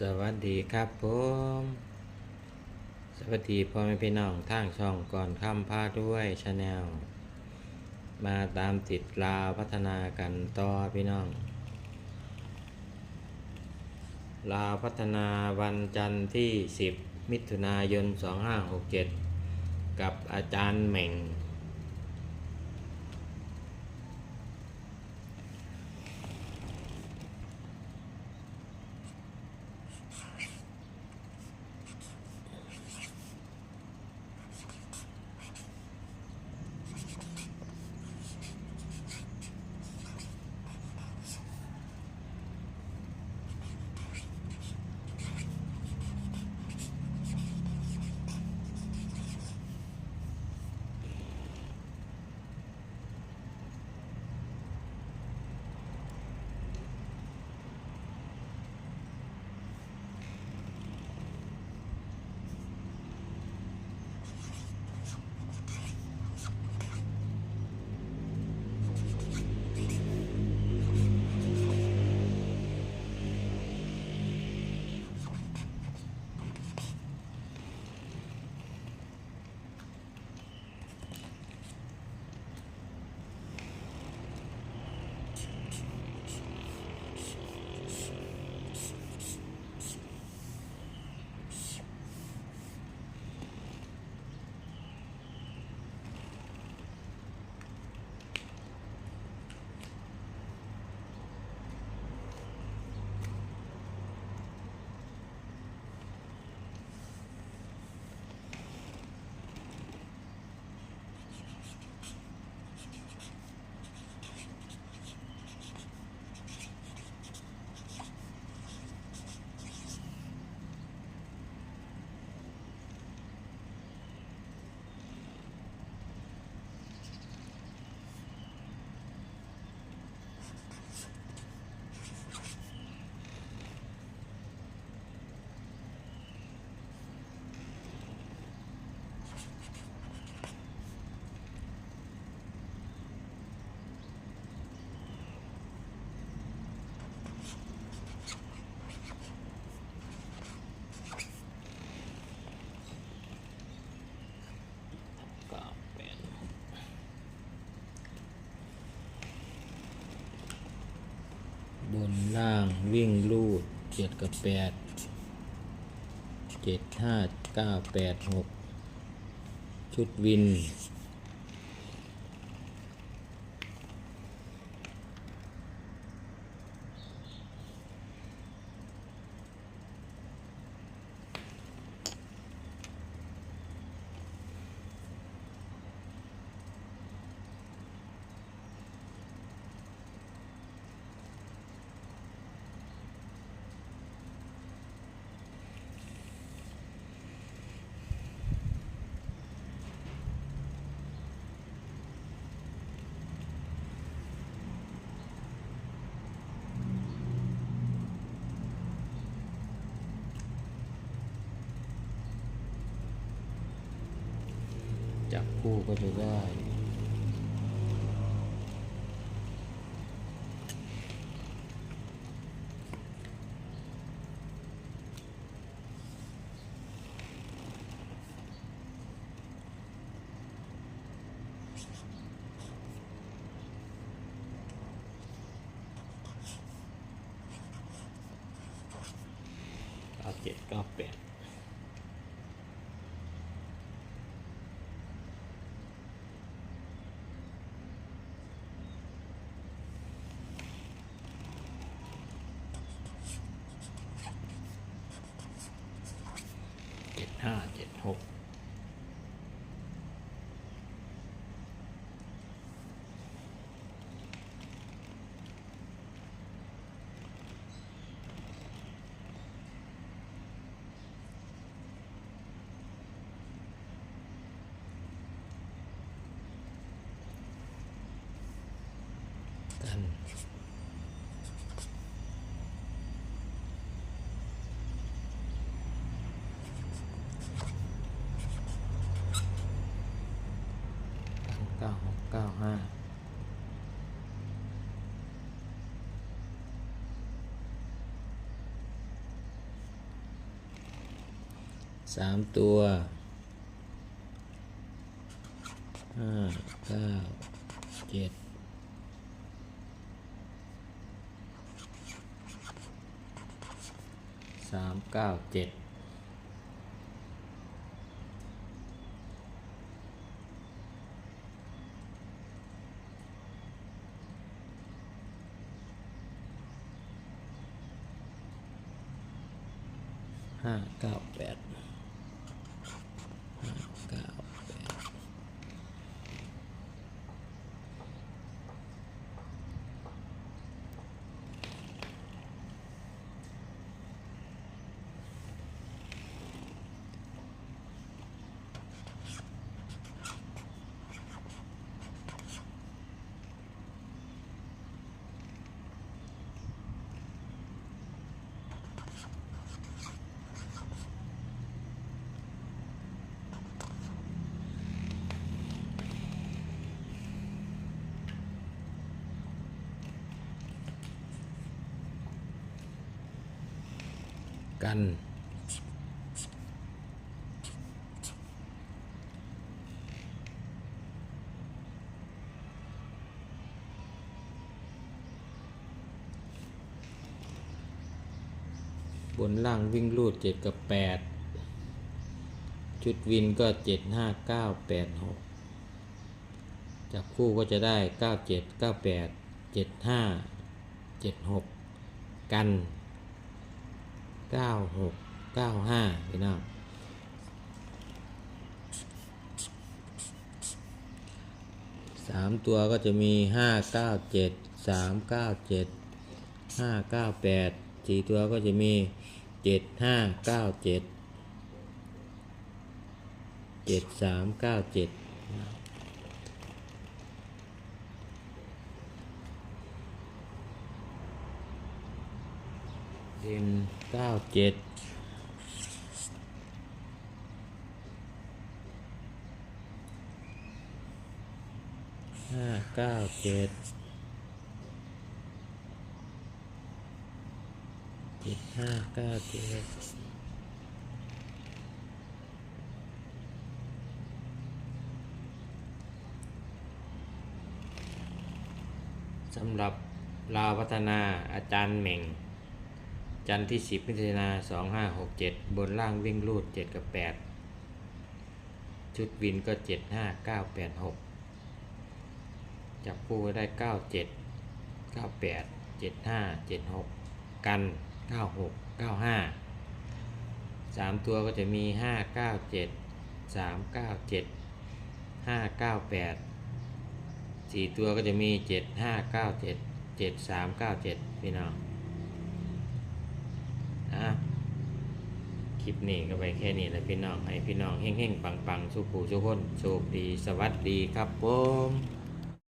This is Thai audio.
สวัสดีครับผม สวัสดีพ่อแม่พี่น้องทางช่องก่อนค่ำพาด้วยชาแนลมาตามติดลาวพัฒนากันต่อพี่น้อง ลาวพัฒนาวันจันทร์ที่ 10 มิถุนายน 2567 กับอาจารย์เหม่ง บนล่างวิ่งลูดเจ็ดกับแปดเจ็ดห้าเก้าแปดหกชุดวิน จับ คู่ก็จะได้เก้าเจ็ดเก้าแปด เจ็ดห้าเจ็ดหก กันเก้าหกเก้าห้ สามเก้าเจ็ดห้าเก้าแปดห้าเก้าแปด กัน บนล่างวิ่งรูดเจ็ดกับแปดชุดวินก็เจ็ดห้าเก้าแปดหกจับคู่ก็จะได้เก้าเจ็ดเก้าแปดเจ็ดห้าเจ็ดหกกัน เก้าหกเก้าห้าพี่น้องสามตัวก็จะมีห้าเก้าเจ็ดสามเก้าเจ็ดห้าเก้าแปดสี่ตัวก็จะมีเจ็ดห้าเก้าเจ็ดเจ็ดสามเก้าเจ็ด เด่นเก้าเจ็ดห้าเก้าเจ็ดเจ็ดห้าเก้าเจ็ดสำหรับลาวพัฒนาอาจารย์เหม่ง จันทร์ที่ 10 มิถุนา2567 บนล่างวิ่งรูด 7 กับ 8 ชุดวินก็ 7 5 9 8 6 จับคู่ได้ 97 98 75 76 กัน 96 95 3 ตัวก็จะมี 5 9 7 3 9 7 5 9 8 4 ตัวก็จะมี 7 5 9 7 7 3 9 7 พี่น้อง อะ คลิปนี้ก็ไปแค่นี้แหละพี่น้องให้พี่น้องเฮ้งๆปังๆสุขูสุขคนโชคดีสวัสดีครับผม